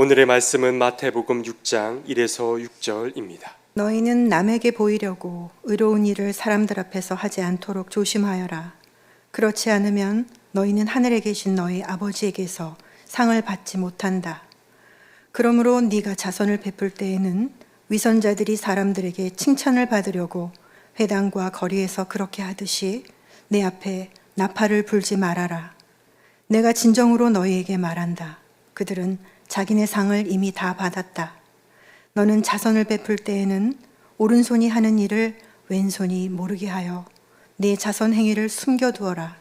오늘의 말씀은 마태복음 6장 1에서 6절입니다. 너희는 남에게 보이려고 의로운 일을 사람들 앞에서 하지 않도록 조심하여라. 그렇지 않으면 너희는 하늘에 계신 너희 아버지에게서 상을 받지 못한다. 그러므로 네가 자선을 베풀 때에는 위선자들이 사람들에게 칭찬을 받으려고 회당과 거리에서 그렇게 하듯이 내 앞에 나팔을 불지 말아라. 내가 진정으로 너희에게 말한다. 그들은 자기네 상을 이미 다 받았다. 너는 자선을 베풀 때에는 오른손이 하는 일을 왼손이 모르게 하여 내 자선 행위를 숨겨두어라.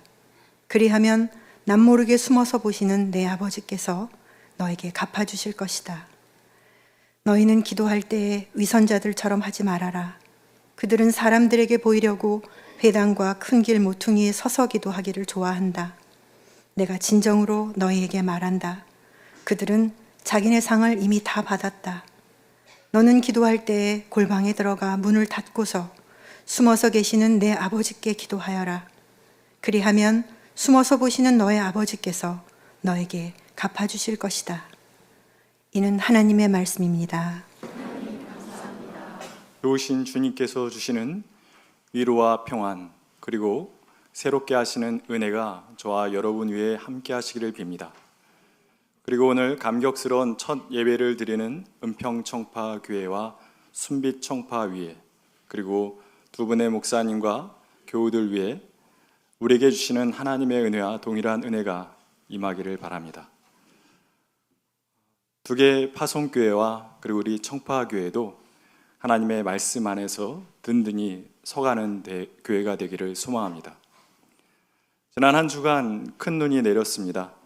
그리하면 남 모르게 숨어서 보시는 내 아버지께서 너에게 갚아주실 것이다. 너희는 기도할 때에 위선자들처럼 하지 말아라. 그들은 사람들에게 보이려고 회당과 큰 길 모퉁이에 서서 기도하기를 좋아한다. 내가 진정으로 너희에게 말한다. 그들은 자기네 상을 이미 다 받았다. 너는 기도할 때에 골방에 들어가 문을 닫고서 숨어서 계시는 내 아버지께 기도하여라. 그리하면 숨어서 보시는 너의 아버지께서 너에게 갚아주실 것이다. 이는 하나님의 말씀입니다. 좋으신 주님께서 주시는 위로와 평안 그리고 새롭게 하시는 은혜가 저와 여러분 위에 함께 하시기를 빕니다. 그리고 오늘 감격스러운 첫 예배를 드리는 은평청파 교회와 순빛 청파 위에 그리고 두 분의 목사님과 교우들 위해 우리에게 주시는 하나님의 은혜와 동일한 은혜가 임하기를 바랍니다. 두 개의 파송교회와 그리고 우리 청파교회도 하나님의 말씀 안에서 든든히 서가는 대, 교회가 되기를 소망합니다. 지난 한 주간 큰 눈이 내렸습니다.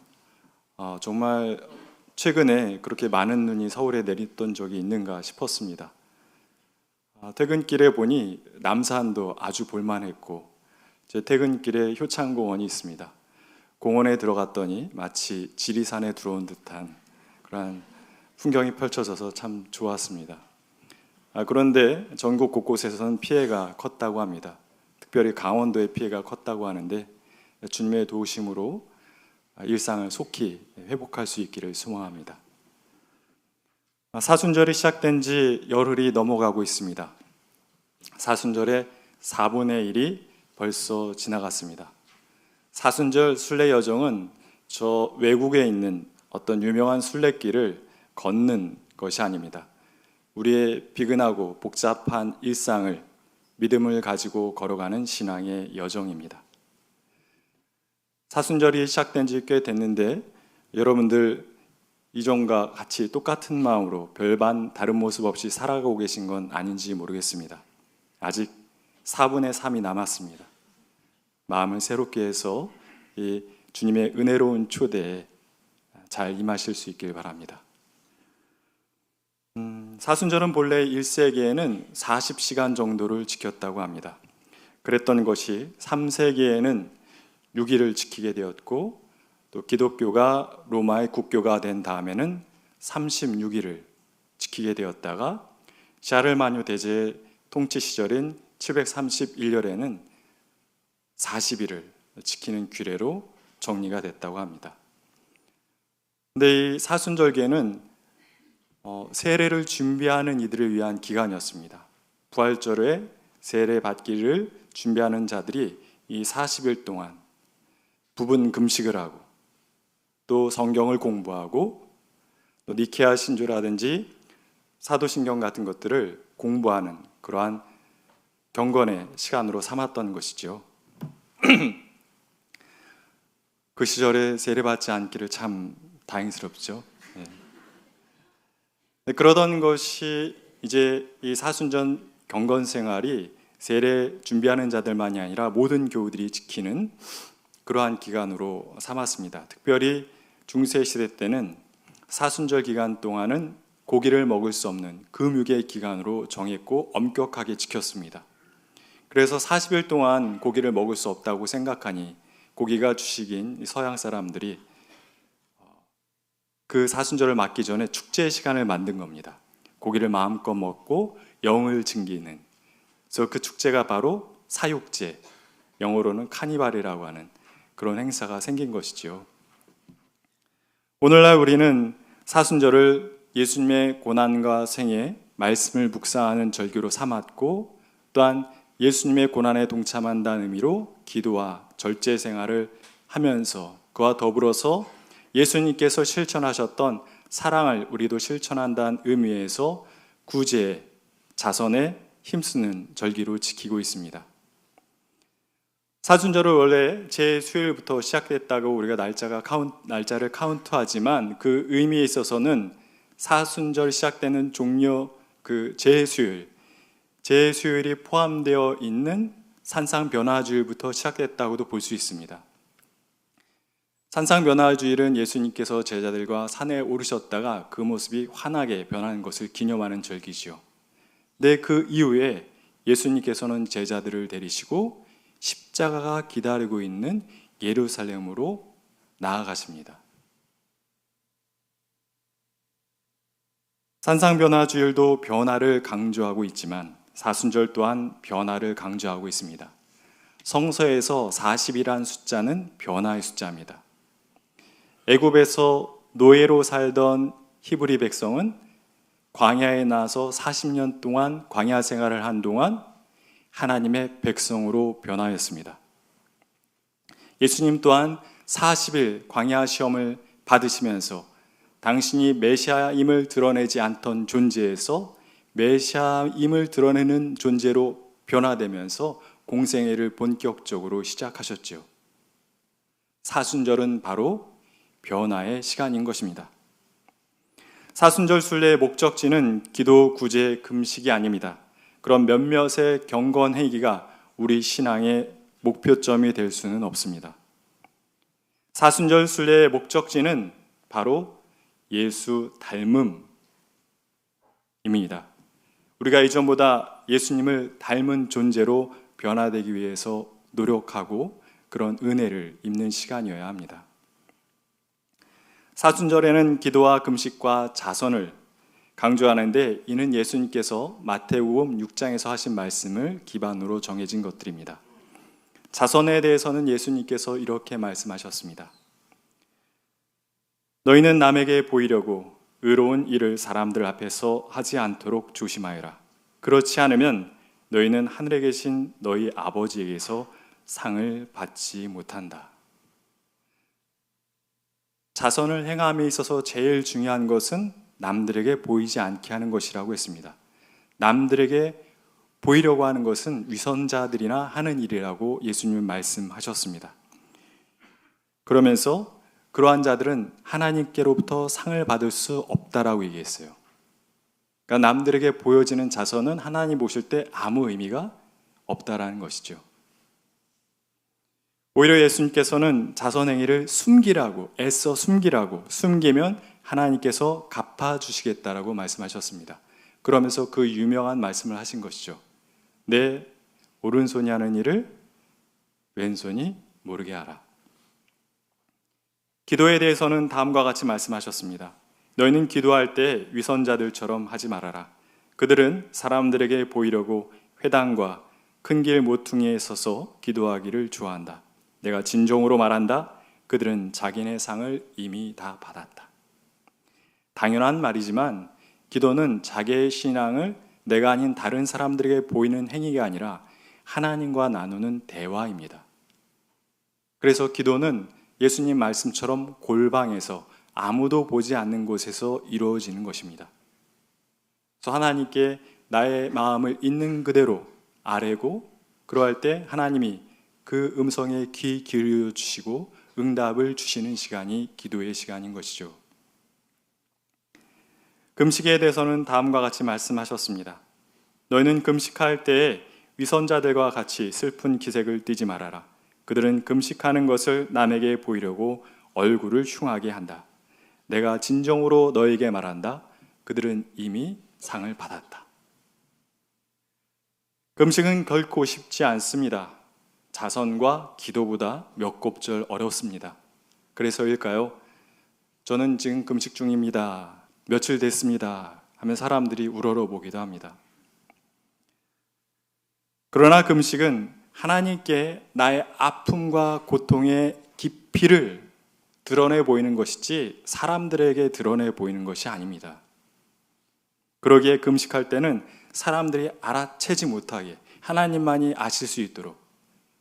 어, 정말 최근에 그렇게 많은 눈이 서울에 내렸던 적이 있는가 싶었습니다. 어, 퇴근길에 보니 남산도 아주 볼만했고 제 퇴근길에 효창공원이 있습니다. 공원에 들어갔더니 마치 지리산에 들어온 듯한 그러한 풍경이 펼쳐져서 참 좋았습니다. 아, 그런데 전국 곳곳에서는 피해가 컸다고 합니다. 특별히 강원도의 피해가 컸다고 하는데 주님의 도우심으로 일상을 속히 회복할 수 있기를 소망합니다. 아, 사순절이 시작된 지 열흘이 넘어가고 있습니다. 사순절의 4분의 1이 벌써 지나갔습니다. 사순절 순례 여정은 저 외국에 있는 어떤 유명한 순례길을 걷는 것이 아닙니다. 우리의 비근하고 복잡한 일상을 믿음을 가지고 걸어가는 신앙의 여정입니다. 사순절이 시작된 지 꽤 됐는데 여러분들 이전과 같이 똑같은 마음으로 별반 다른 모습 없이 살아가고 계신 건 아닌지 모르겠습니다. 아직 4분의 3이 남았습니다. 마음을 새롭게 해서 이 주님의 은혜로운 초대에 잘 임하실 수 있길 바랍니다. 음, 사순절은 본래 1세기에는 40시간 정도를 지켰다고 합니다. 그랬던 것이 3세기에는 6일을 지키게 되었고 또 기독교가 로마의 국교가 된 다음에는 36일을 지키게 되었다가 샤를마뉴 대제 통치 시절인 731년에는 40일을 지키는 규례로 정리가 됐다고 합니다. 근데 이 사순절계는 어, 세례를 준비하는 이들을 위한 기간이었습니다. 부활절에 세례 받기를 준비하는 자들이 이 40일 동안 부분 금식을 하고 또 성경을 공부하고 또 니케아 신조라든지 사도신경 같은 것들을 공부하는 그러한 경건의 시간으로 삼았던 것이죠. 그 시절에 세례받지 않기를 참 다행스럽죠. 네, 그러던 것이 이제 이 사순전 경건 생활이 세례 준비하는 자들만이 아니라 모든 교우들이 지키는 그러한 기간으로 삼았습니다. 특별히 중세 시대 때는 사순절 기간 동안은 고기를 먹을 수 없는 금육의 기간으로 정했고 엄격하게 지켰습니다. 그래서 40일 동안 고기를 먹을 수 없다고 생각하니 고기가 주식인 서양 사람들이 그 사순절을 맞기 전에 축제 시간을 만든 겁니다. 고기를 마음껏 먹고 영을 즐기는. 그래서 그 축제가 바로 사육제, 영어로는 카니발이라고 하는 그런 행사가 생긴 것이지요. 오늘날 우리는 사순절을 예수님의 고난과 생애 말씀을 묵상하는 절기로 삼았고 또한 예수님의 고난에 동참한다는 의미로 기도와 절제 생활을 하면서 그와 더불어서 예수님께서 실천하셨던 사랑을 우리도 실천한다는 의미에서 구제, 자선에 힘쓰는 절기로 지키고 있습니다. 사순절은 원래 제 수요일부터 시작됐다고 우리가 날짜가 카운, 날짜를 카운트하지만 그 의미에 있어서는 사순절 시작되는 종료 그 제 수요일, 제 수요일이 포함되어 있는 산상 변화주일부터 시작됐다고도 볼 수 있습니다. 산상 변화주일은 예수님께서 제자들과 산에 오르셨다가 그 모습이 환하게 변하는 것을 기념하는 절기지요. 네, 그 이후에 예수님께서는 제자들을 데리시고 십자가가 기다리고 있는 예루살렘으로 나아가십니다. 산상변화 주일도 변화를 강조하고 있지만 사순절 또한 변화를 강조하고 있습니다. 성서에서 40이란 숫자는 변화의 숫자입니다. 애굽에서 노예로 살던 히브리 백성은 광야에 나서 40년 동안 광야 생활을 한 동안 하나님의 백성으로 변화했습니다. 예수님 또한 40일 광야 시험을 받으시면서 당신이 메시아임을 드러내지 않던 존재에서 메시아임을 드러내는 존재로 변화되면서 공생애를 본격적으로 시작하셨죠. 사순절은 바로 변화의 시간인 것입니다. 사순절 순례의 목적지는 기도, 구제, 금식이 아닙니다. 그런 몇몇의 경건 행위가 우리 신앙의 목표점이 될 수는 없습니다. 사순절 순례의 목적지는 바로 예수 닮음입니다. 우리가 이전보다 예수님을 닮은 존재로 변화되기 위해서 노력하고 그런 은혜를 입는 시간이어야 합니다. 사순절에는 기도와 금식과 자선을 강조하는데 이는 예수님께서 마태복음 6장에서 하신 말씀을 기반으로 정해진 것들입니다. 자선에 대해서는 예수님께서 이렇게 말씀하셨습니다. 너희는 남에게 보이려고 의로운 일을 사람들 앞에서 하지 않도록 조심하여라. 그렇지 않으면 너희는 하늘에 계신 너희 아버지에게서 상을 받지 못한다. 자선을 행함에 있어서 제일 중요한 것은 남들에게 보이지 않게 하는 것이라고 했습니다. 남들에게 보이려고 하는 것은 위선자들이나 하는 일이라고 예수님은 말씀하셨습니다. 그러면서 그러한 자들은 하나님께로부터 상을 받을 수 없다라고 얘기했어요. 그러니까 남들에게 보여지는 자선은 하나님 보실 때 아무 의미가 없다라는 것이죠. 오히려 예수님께서는 자선 행위를 숨기라고 애써 숨기라고 숨기면 하나님께서 갚아 주시겠다라고 말씀하셨습니다. 그러면서 그 유명한 말씀을 하신 것이죠. 내 오른손이 하는 일을 왼손이 모르게 하라. 기도에 대해서는 다음과 같이 말씀하셨습니다. 너희는 기도할 때 위선자들처럼 하지 말아라. 그들은 사람들에게 보이려고 회당과 큰 길 모퉁이에 서서 기도하기를 좋아한다. 내가 진정으로 말한다. 그들은 자기네 상을 이미 다 받았다. 당연한 말이지만 기도는 자기의 신앙을 내가 아닌 다른 사람들에게 보이는 행위가 아니라 하나님과 나누는 대화입니다. 그래서 기도는 예수님 말씀처럼 골방에서 아무도 보지 않는 곳에서 이루어지는 것입니다. 그래서 하나님께 나의 마음을 있는 그대로 아뢰고 그러할 때 하나님이 그 음성에 귀 기울여 주시고 응답을 주시는 시간이 기도의 시간인 것이죠. 금식에 대해서는 다음과 같이 말씀하셨습니다. 너희는 금식할 때에 위선자들과 같이 슬픈 기색을 띠지 말아라. 그들은 금식하는 것을 남에게 보이려고 얼굴을 흉하게 한다. 내가 진정으로 너에게 말한다. 그들은 이미 상을 받았다. 금식은 결코 쉽지 않습니다. 자선과 기도보다 몇 곱절 어렵습니다. 그래서일까요? 저는 지금 금식 중입니다. 며칠 됐습니다. 하면 사람들이 우러러 보기도 합니다. 그러나 금식은 하나님께 나의 아픔과 고통의 깊이를 드러내 보이는 것이지 사람들에게 드러내 보이는 것이 아닙니다. 그러기에 금식할 때는 사람들이 알아채지 못하게 하나님만이 아실 수 있도록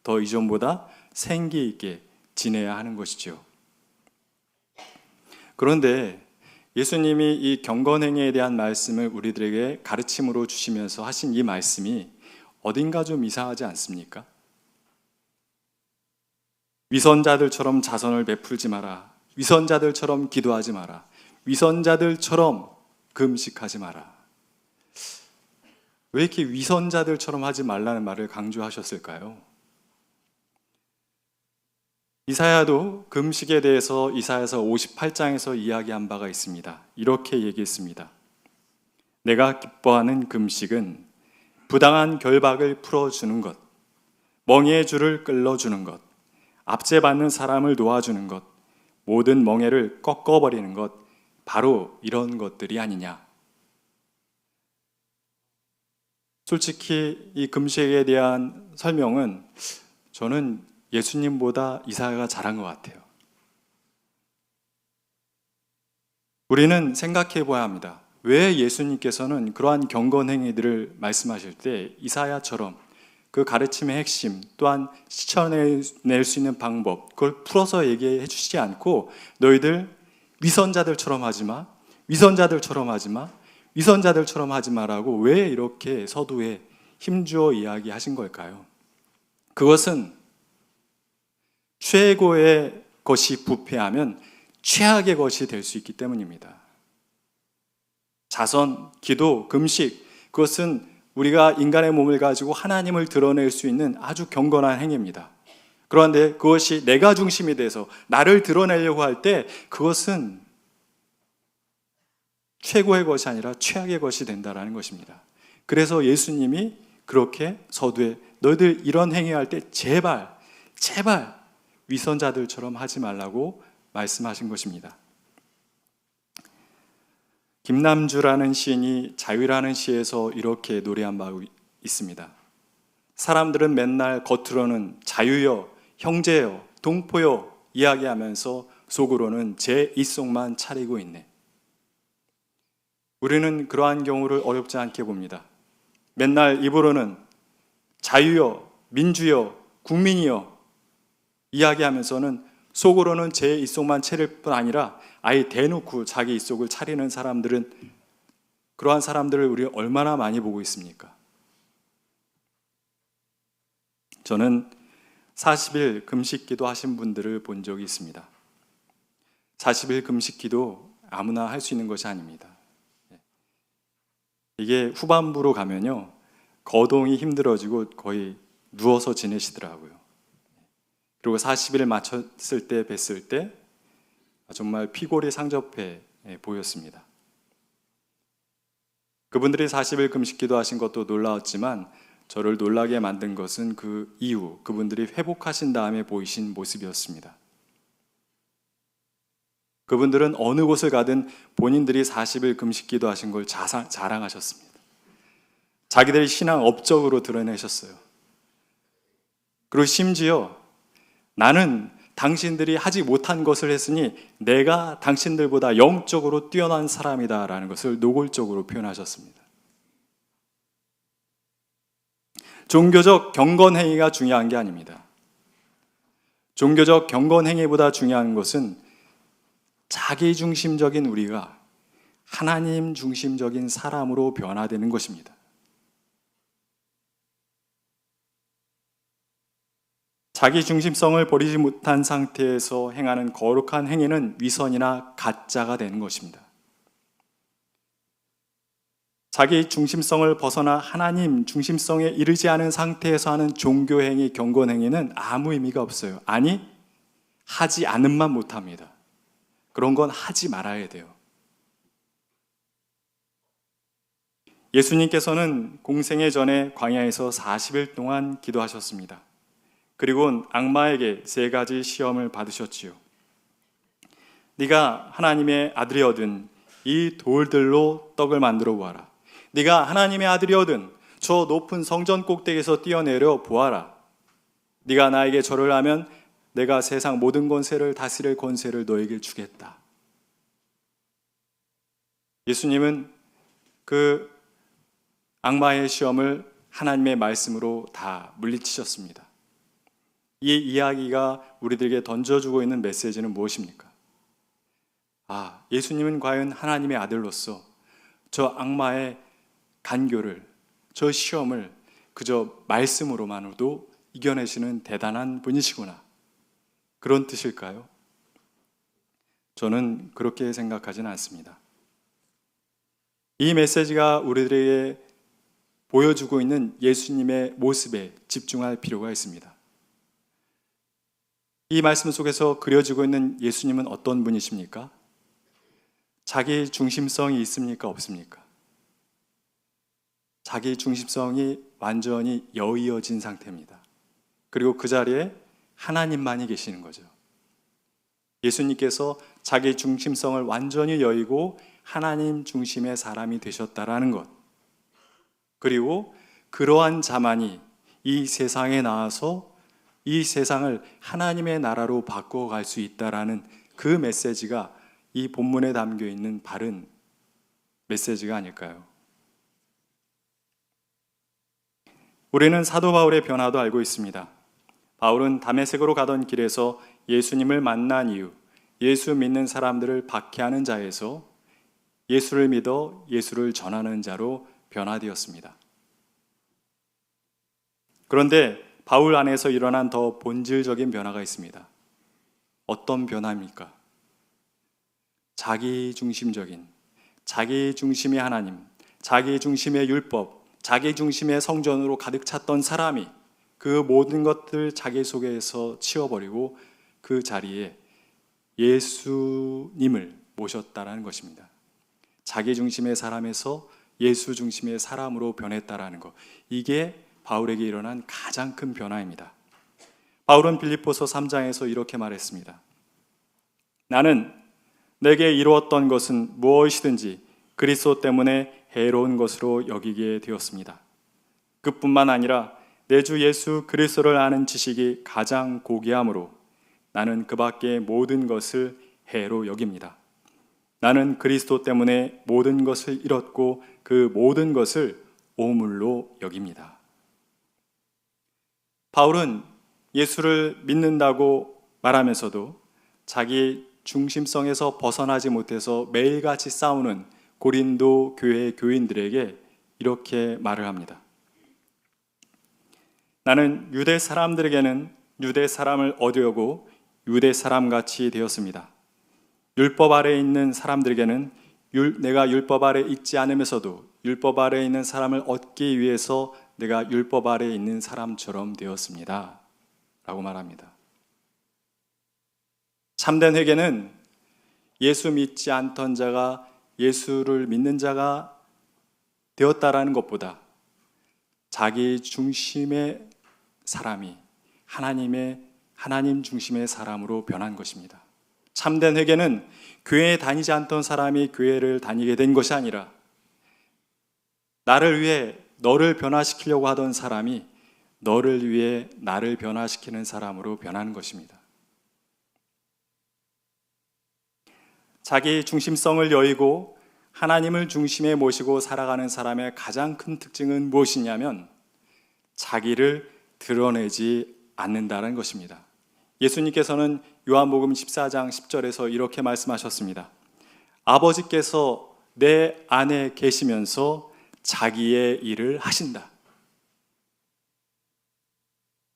더 이전보다 생기 있게 지내야 하는 것이죠. 그런데 예수님이 이 경건행위에 대한 말씀을 우리들에게 가르침으로 주시면서 하신 이 말씀이 어딘가 좀 이상하지 않습니까? 위선자들처럼 자선을 베풀지 마라. 위선자들처럼 기도하지 마라. 위선자들처럼 금식하지 마라. 왜 이렇게 위선자들처럼 하지 말라는 말을 강조하셨을까요? 이사야도 금식에 대해서 이사야서 58장에서 이야기한 바가 있습니다. 이렇게 얘기했습니다. 내가 기뻐하는 금식은 부당한 결박을 풀어주는 것, 멍에의 줄을 끌어주는 것, 압제받는 사람을 놓아주는 것, 모든 멍에를 꺾어버리는 것, 바로 이런 것들이 아니냐. 솔직히 이 금식에 대한 설명은 저는 예수님보다 이사야가 잘한 것 같아요. 우리는 생각해 봐야 합니다. 왜 예수님께서는 그러한 경건 행위들을 말씀하실 때 이사야처럼 그 가르침의 핵심 또한 시쳐낼 수 있는 방법 그걸 풀어서 얘기해 주시지 않고 너희들 위선자들처럼 하지 마 위선자들처럼 하지 마 위선자들처럼 하지 마라고 왜 이렇게 서두에 힘주어 이야기하신 걸까요? 그것은 최고의 것이 부패하면 최악의 것이 될 수 있기 때문입니다. 자선, 기도, 금식, 그것은 우리가 인간의 몸을 가지고 하나님을 드러낼 수 있는 아주 경건한 행위입니다. 그런데 그것이 내가 중심이 돼서 나를 드러내려고 할 때 그것은 최고의 것이 아니라 최악의 것이 된다라는 것입니다. 그래서 예수님이 그렇게 서두에 너희들 이런 행위할 때 제발 제발 위선자들처럼 하지 말라고 말씀하신 것입니다. 김남주라는 시인이 자유라는 시에서 이렇게 노래한 바 있습니다. 사람들은 맨날 겉으로는 자유여, 형제여, 동포여 이야기하면서 속으로는 제 입속만 차리고 있네. 우리는 그러한 경우를 어렵지 않게 봅니다. 맨날 입으로는 자유여, 민주여, 국민이여 이야기하면서는 속으로는 제 입속만 차릴 뿐 아니라 아예 대놓고 자기 입속을 차리는 사람들은 그러한 사람들을 우리 얼마나 많이 보고 있습니까? 저는 40일 금식 기도 하신 분들을 본 적이 있습니다. 40일 금식 기도 아무나 할 수 있는 것이 아닙니다. 이게 후반부로 가면요. 거동이 힘들어지고 거의 누워서 지내시더라고요. 그리고 40일 마쳤을 때 뵀을 때 정말 피골이 상접해 보였습니다. 그분들이 40일 금식 기도 하신 것도 놀라웠지만 저를 놀라게 만든 것은 그 이후 그분들이 회복하신 다음에 보이신 모습이었습니다. 그분들은 어느 곳을 가든 본인들이 40일 금식 기도 하신 걸 자상, 자랑하셨습니다. 자기들의 신앙 업적으로 드러내셨어요. 그리고 심지어 나는 당신들이 하지 못한 것을 했으니 내가 당신들보다 영적으로 뛰어난 사람이다 라는 것을 노골적으로 표현하셨습니다. 종교적 경건 행위가 중요한 게 아닙니다. 종교적 경건 행위보다 중요한 것은 자기 중심적인 우리가 하나님 중심적인 사람으로 변화되는 것입니다. 자기 중심성을 버리지 못한 상태에서 행하는 거룩한 행위는 위선이나 가짜가 되는 것입니다. 자기 중심성을 벗어나 하나님 중심성에 이르지 않은 상태에서 하는 종교 행위, 경건 행위는 아무 의미가 없어요. 아니, 하지 않음만 못합니다. 그런 건 하지 말아야 돼요. 예수님께서는 공생애 전에 광야에서 40일 동안 기도하셨습니다. 그리고 악마에게 세 가지 시험을 받으셨지요. 네가 하나님의 아들이거든 이 돌들로 떡을 만들어 보아라. 네가 하나님의 아들이거든 저 높은 성전 꼭대기에서 뛰어내려 보아라. 네가 나에게 절을 하면 내가 세상 모든 권세를 다스릴 권세를 너에게 주겠다. 예수님은 그 악마의 시험을 하나님의 말씀으로 다 물리치셨습니다. 이 이야기가 우리들에게 던져주고 있는 메시지는 무엇입니까? 아, 예수님은 과연 하나님의 아들로서 저 악마의 간교를, 저 시험을 그저 말씀으로만으로도 이겨내시는 대단한 분이시구나. 그런 뜻일까요? 저는 그렇게 생각하지는 않습니다. 이 메시지가 우리들에게 보여주고 있는 예수님의 모습에 집중할 필요가 있습니다. 이 말씀 속에서 그려지고 있는 예수님은 어떤 분이십니까? 자기 중심성이 있습니까? 없습니까? 자기 중심성이 완전히 여의어진 상태입니다. 그리고 그 자리에 하나님만이 계시는 거죠. 예수님께서 자기 중심성을 완전히 여의고 하나님 중심의 사람이 되셨다라는 것. 그리고 그러한 자만이 이 세상에 나와서 이 세상을 하나님의 나라로 바꿔갈 수 있다라는 그 메시지가 이 본문에 담겨 있는 바른 메시지가 아닐까요? 우리는 사도 바울의 변화도 알고 있습니다. 바울은 담에색으로 가던 길에서 예수님을 만난 이후 예수 믿는 사람들을 박해하는 자에서 예수를 믿어 예수를 전하는 자로 변화되었습니다. 그런데 바울 안에서 일어난 더 본질적인 변화가 있습니다. 어떤 변화입니까? 자기 중심적인, 자기 중심의 하나님, 자기 중심의 율법, 자기 중심의 성전으로 가득 찼던 사람이 그 모든 것들 자기 속에서 치워버리고 그 자리에 예수님을 모셨다라는 것입니다. 자기 중심의 사람에서 예수 중심의 사람으로 변했다라는 것. 이게 바울에게 일어난 가장 큰 변화입니다. 바울은 빌립보서 3장에서 이렇게 말했습니다. 나는 내게 이루었던 것은 무엇이든지 그리스도 때문에 해로운 것으로 여기게 되었습니다. 그뿐만 아니라 내 주 예수 그리스도를 아는 지식이 가장 고귀함으로 나는 그 밖의 모든 것을 해로 여깁니다. 나는 그리스도 때문에 모든 것을 잃었고 그 모든 것을 오물로 여깁니다. 바울은 예수를 믿는다고 말하면서도 자기 중심성에서 벗어나지 못해서 매일같이 싸우는 고린도 교회 교인들에게 이렇게 말을 합니다. 나는 유대 사람들에게는 유대 사람을 얻으려고 유대 사람 같이 되었습니다. 율법 아래에 있는 사람들에게는 율, 내가 율법 아래 있지 않으면서도 율법 아래에 있는 사람을 얻기 위해서 내가 율법 아래에 있는 사람처럼 되었습니다. 라고 말합니다. 참된 회개는 예수 믿지 않던 자가 예수를 믿는 자가 되었다라는 것보다 자기 중심의 사람이 하나님의 하나님 중심의 사람으로 변한 것입니다. 참된 회개는 교회에 다니지 않던 사람이 교회를 다니게 된 것이 아니라 나를 위해 너를 변화시키려고 하던 사람이 너를 위해 나를 변화시키는 사람으로 변하는 것입니다. 자기 중심성을 여의고 하나님을 중심에 모시고 살아가는 사람의 가장 큰 특징은 무엇이냐면 자기를 드러내지 않는다는 것입니다. 예수님께서는 요한복음 14장 10절에서 이렇게 말씀하셨습니다. 아버지께서 내 안에 계시면서 자기의 일을 하신다.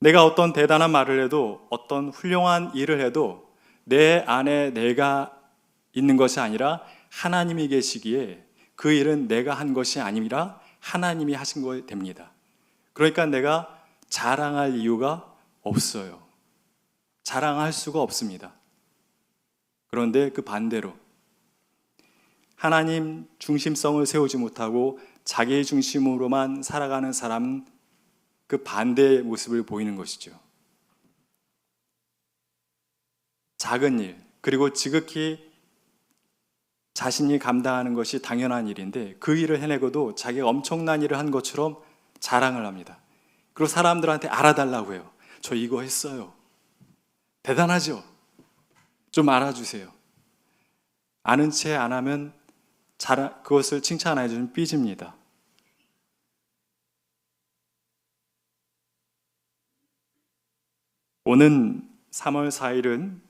내가 어떤 대단한 말을 해도 어떤 훌륭한 일을 해도 내 안에 내가 있는 것이 아니라 하나님이 계시기에 그 일은 내가 한 것이 아니라 하나님이 하신 거 됩니다. 그러니까 내가 자랑할 이유가 없어요. 자랑할 수가 없습니다. 그런데 그 반대로 하나님 중심성을 세우지 못하고 자기 중심으로만 살아가는 사람은 그 반대의 모습을 보이는 것이죠. 작은 일, 그리고 지극히 자신이 감당하는 것이 당연한 일인데 그 일을 해내고도 자기가 엄청난 일을 한 것처럼 자랑을 합니다. 그리고 사람들한테 알아달라고 해요. 저 이거 했어요. 대단하죠? 좀 알아주세요. 아는 채 안 하면 잘, 그것을 칭찬해 주면 삐집니다. 오는 3월 4일은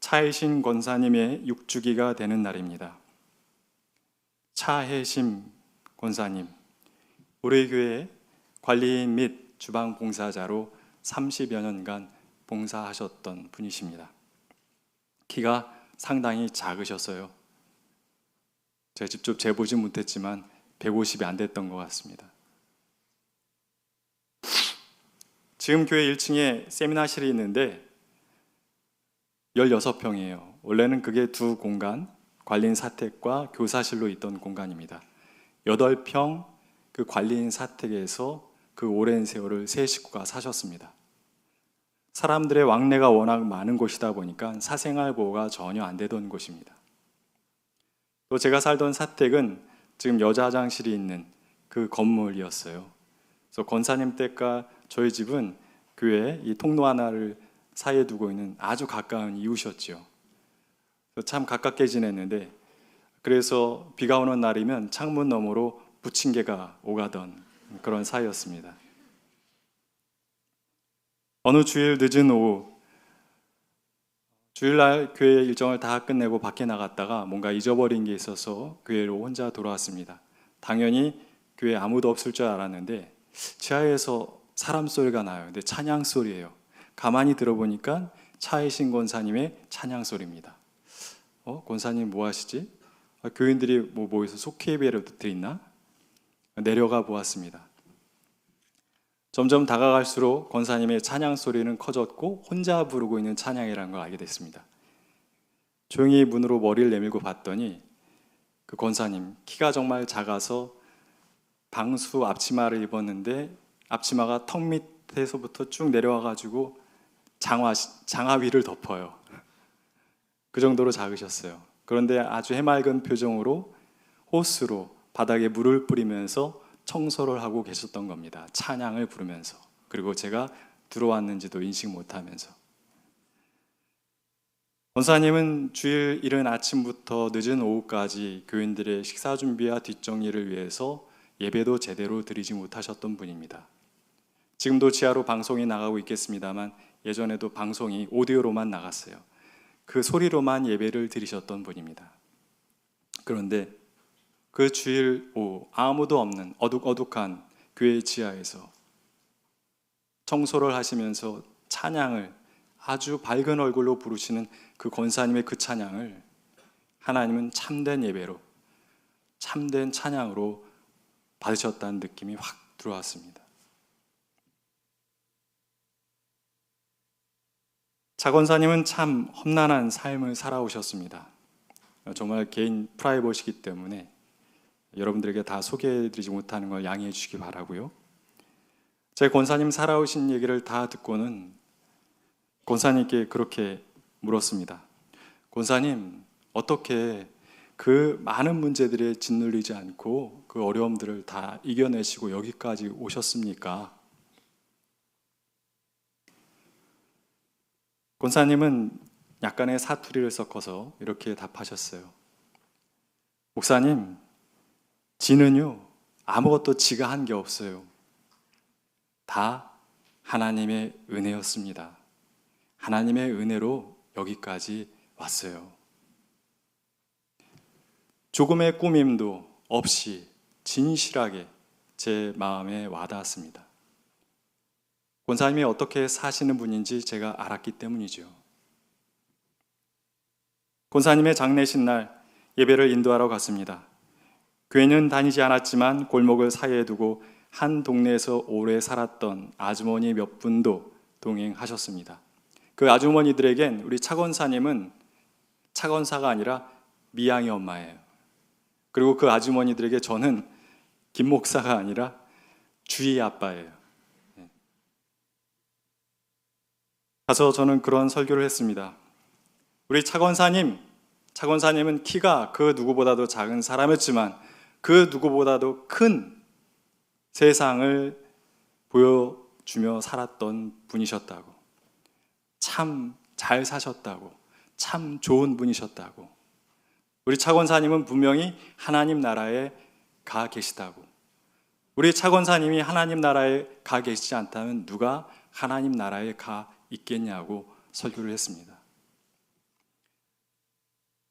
차혜신 권사님의 6주기가 되는 날입니다. 차혜심 권사님, 우리 교회 관리인 및 주방 봉사자로 30여 년간 봉사하셨던 분이십니다. 키가 상당히 작으셨어요. 제가 직접 재보진 못했지만 150이 안 됐던 것 같습니다. 지금 교회 1층에 세미나실이 있는데 16평이에요. 원래는 그게 두 공간, 관리인 사택과 교사실로 있던 공간입니다. 8평 그 관리인 사택에서 그 오랜 세월을 세 식구가 사셨습니다. 사람들의 왕래가 워낙 많은 곳이다 보니까 사생활 보호가 전혀 안 되던 곳입니다. 또 제가 살던 사택은 지금 여자 화장실이 있는 그 건물이었어요. 그래서 권사님 댁과 저희 집은 교회 이 통로 하나를 사이에 두고 있는 아주 가까운 이웃이었지요. 참 가깝게 지냈는데 그래서 비가 오는 날이면 창문 너머로 부침개가 오가던 그런 사이였습니다. 어느 주일 늦은 오후 주일날 교회 일정을 다 끝내고 밖에 나갔다가 뭔가 잊어버린 게 있어서 교회로 혼자 돌아왔습니다. 당연히 교회 아무도 없을 줄 알았는데 지하에서 사람 소리가 나요. 근데 찬양 소리예요. 가만히 들어보니까 차이신 권사님의 찬양 소리입니다. 어, 권사님 뭐 하시지? 아, 교인들이 뭐 모여서 속회 예배를 드리나? 내려가 보았습니다. 점점 다가갈수록 권사님의 찬양 소리는 커졌고 혼자 부르고 있는 찬양이라는 걸 알게 됐습니다. 조용히 문으로 머리를 내밀고 봤더니 그 권사님 키가 정말 작아서 방수 앞치마를 입었는데 앞치마가 턱 밑에서부터 쭉 내려와 가지고 장화 장화 위를 덮어요. 그 정도로 작으셨어요. 그런데 아주 해맑은 표정으로 호스로 바닥에 물을 뿌리면서 청소를 하고 계셨던 겁니다. 찬양을 부르면서. 그리고 제가 들어왔는지도 인식 못하면서. 권사님은 주일 이른 아침부터 늦은 오후까지 교인들의 식사 준비와 뒷정리를 위해서 예배도 제대로 드리지 못하셨던 분입니다. 지금도 지하로 방송이 나가고 있겠습니다만 예전에도 방송이 오디오로만 나갔어요. 그 소리로만 예배를 드리셨던 분입니다. 그런데 그 주일 오후 아무도 없는 어둑어둑한 교회 지하에서 청소를 하시면서 찬양을 아주 밝은 얼굴로 부르시는 그 권사님의 그 찬양을 하나님은 참된 예배로 참된 찬양으로 받으셨다는 느낌이 확 들어왔습니다. 자권사님은 참 험난한 삶을 살아오셨습니다. 정말 개인 프라이버시기 때문에 여러분들에게 다 소개해드리지 못하는 걸 양해해 주시기 바라고요. 제 권사님 살아오신 얘기를 다 듣고는 권사님께 그렇게 물었습니다. 권사님 어떻게 그 많은 문제들에 짓눌리지 않고 그 어려움들을 다 이겨내시고 여기까지 오셨습니까? 권사님은 약간의 사투리를 섞어서 이렇게 답하셨어요. 목사님, 지는요, 아무것도 지가 한 게 없어요. 다 하나님의 은혜였습니다. 하나님의 은혜로 여기까지 왔어요. 조금의 꾸밈도 없이 진실하게 제 마음에 와닿았습니다. 권사님이 어떻게 사시는 분인지 제가 알았기 때문이죠. 권사님의 장례식 날 예배를 인도하러 갔습니다. 교회는 다니지 않았지만 골목을 사이에 두고 한 동네에서 오래 살았던 아주머니 몇 분도 동행하셨습니다. 그 아주머니들에겐 우리 차권사님은 차권사가 아니라 미양이 엄마예요. 그리고 그 아주머니들에게 저는 김 목사가 아니라 주의 아빠예요. 가서 저는 그런 설교를 했습니다. 우리 차권사님, 차권사님은 키가 그 누구보다도 작은 사람이었지만 그 누구보다도 큰 세상을 보여주며 살았던 분이셨다고. 참 잘 사셨다고, 참 좋은 분이셨다고. 우리 차권사님은 분명히 하나님 나라에 가 계시다고. 우리 차권사님이 하나님 나라에 가 계시지 않다면 누가 하나님 나라에 가 있겠냐고 설교를 했습니다.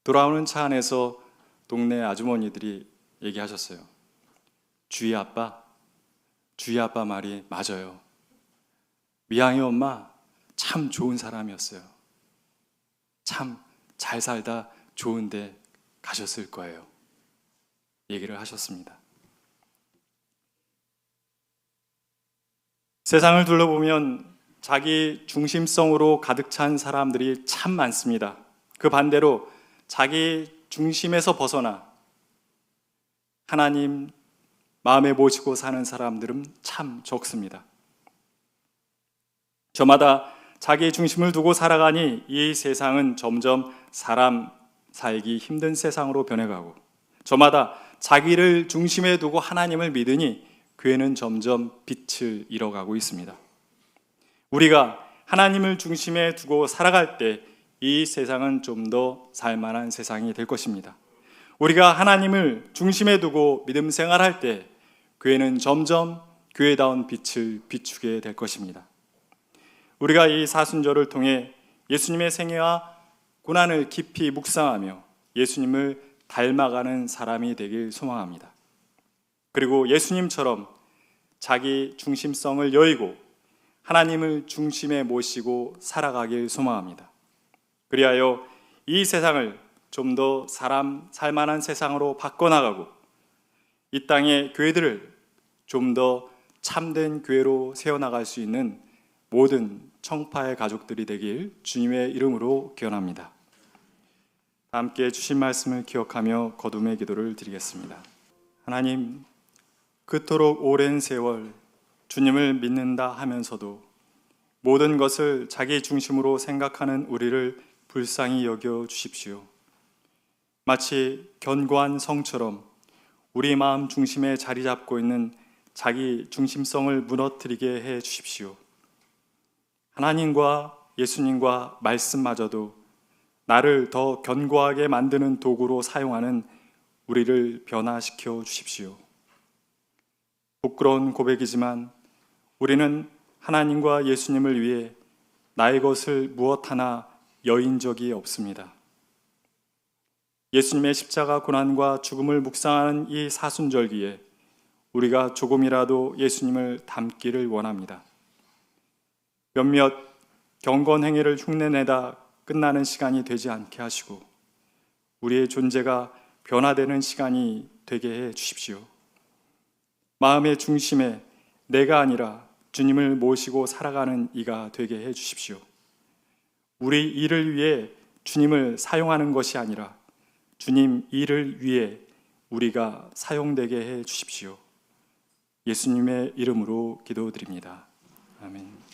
돌아오는 차 안에서 동네 아주머니들이 얘기하셨어요. 주희 아빠, 주희 아빠 말이 맞아요. 미양이 엄마 참 좋은 사람이었어요. 참 잘 살다 좋은데 가셨을 거예요. 얘기를 하셨습니다. 세상을 둘러보면 자기 중심성으로 가득 찬 사람들이 참 많습니다. 그 반대로 자기 중심에서 벗어나 하나님 마음에 모시고 사는 사람들은 참 적습니다. 저마다 자기 중심을 두고 살아가니 이 세상은 점점 사람 살기 힘든 세상으로 변해가고 저마다 자기를 중심에 두고 하나님을 믿으니 교회는 점점 빛을 잃어가고 있습니다. 우리가 하나님을 중심에 두고 살아갈 때 이 세상은 좀 더 살만한 세상이 될 것입니다. 우리가 하나님을 중심에 두고 믿음 생활할 때 교회는 점점 교회다운 빛을 비추게 될 것입니다. 우리가 이 사순절을 통해 예수님의 생애와 고난을 깊이 묵상하며 예수님을 닮아가는 사람이 되길 소망합니다. 그리고 예수님처럼 자기 중심성을 여의고 하나님을 중심에 모시고 살아가길 소망합니다. 그리하여 이 세상을 좀 더 사람 살만한 세상으로 바꿔나가고 이 땅의 교회들을 좀 더 참된 교회로 세워나갈 수 있는 모든 청파의 가족들이 되길 주님의 이름으로 기원합니다. 함께 주신 말씀을 기억하며 거둠의 기도를 드리겠습니다. 하나님, 그토록 오랜 세월 주님을 믿는다 하면서도 모든 것을 자기 중심으로 생각하는 우리를 불쌍히 여겨 주십시오. 마치 견고한 성처럼 우리 마음 중심에 자리 잡고 있는 자기 중심성을 무너뜨리게 해 주십시오. 하나님과 예수님과 말씀마저도 나를 더 견고하게 만드는 도구로 사용하는 우리를 변화시켜 주십시오. 부끄러운 고백이지만 우리는 하나님과 예수님을 위해 나의 것을 무엇 하나 여인 적이 없습니다. 예수님의 십자가 고난과 죽음을 묵상하는 이 사순절기에 우리가 조금이라도 예수님을 닮기를 원합니다. 몇몇 경건 행위를 흉내내다 끝나는 시간이 되지 않게 하시고 우리의 존재가 변화되는 시간이 되게 해 주십시오. 마음의 중심에 내가 아니라 주님을 모시고 살아가는 이가 되게 해 주십시오. 우리 일을 위해 주님을 사용하는 것이 아니라 주님 일을 위해 우리가 사용되게 해 주십시오. 예수님의 이름으로 기도드립니다. 아멘.